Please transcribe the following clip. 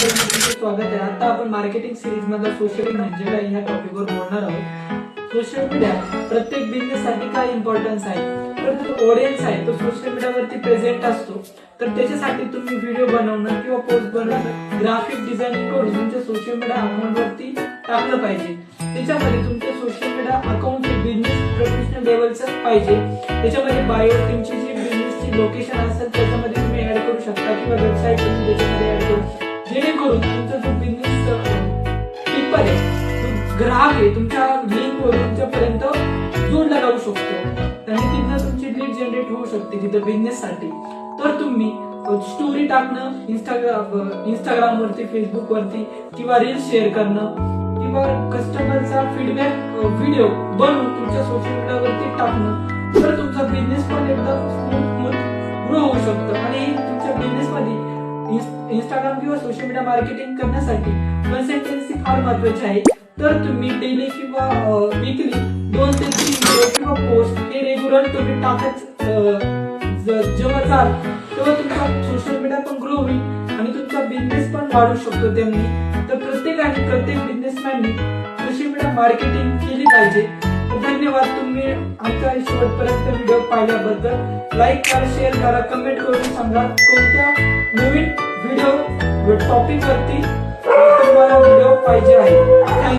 तुमचं स्वागत आहे. आता आपण मार्केटिंग सिरीज मधला सोशल म्हणजे काय ह्या टॉपिकवर बोलणार आहोत. सोशल मीडिया प्रत्येक बिझनेस साठी काय इम्पॉर्टन्स आहे? तर जो ऑडियन्स आहे तो सोशल मीडियावरती प्रेझेंट असतो. तर त्याच्यासाठी तुम्ही व्हिडिओ बनवणं किंवा पोस्ट बनवणं ग्राफिक डिझायनिंग करून तुमच्या सोशल मीडिया अकाउंटवरती टाकलं पाहिजे. त्याच्यामध्ये तुमच्या social media account business professional लेवलचं पाहिजे. त्याच्यामध्ये बायो तुमची जी बिझनेसची लोकेशन असेल त्याच्यामध्ये तुम्ही ऍड करू शकता किंवा वेबसाईट तुम्ही सिंपल आहे ग्राहक आहे तुमच्या लिंकवर तुमच्यापर्यंत जोडला जाऊ शकतो. आणि तिथं तुमची लीड जनरेट होऊ शकते तिथं बिझनेस साठी. तर तुम्ही स्टोरी टाकणं इंस्टाग्राम इंस्टाग्राम वरती फेसबुक वरती किंवा रील शेअर करणं किंवा कस्टमरचा फीडबॅक व्हिडिओ बनवून तुमच्या सोशल मीडियावरती टाकणं तर तुमचा बिझनेस पण एकदा ग्रो होऊ शकतो. आणि तुमच्या बिझनेसमध्ये इंस्टाग्राम किंवा सोशल मीडिया मार्केटिंग करण्यासाठी फार महत्त्वाचे आहे. तर तुम्ही डेली किंवा वीकली दोन ते तीन व्हिडिओ किंवा पोस्ट हे रेग्युलर तुम्ही टाकत जेव्हा जाल तेव्हा तुमचा सोशल मीडिया पण ग्रो होईल आणि तुमचा बिझनेस पण वाढू शकतो त्यांनी तर प्रत्येकाने प्रत्येक बिझनेसमॅननी सोशल मीडिया मार्केटिंग केली पाहिजे. धन्यवाद तुम्ही आमच्या शेवटपर्यंत व्हिडिओ पाहिल्याबद्दल. लाईक करा शेअर करा कमेंट करून सांगा कोणत्या नवीन व्हिडिओ टॉपिक वरती तुम्हाला व्हिडिओ पाहिजे आहे Thank you.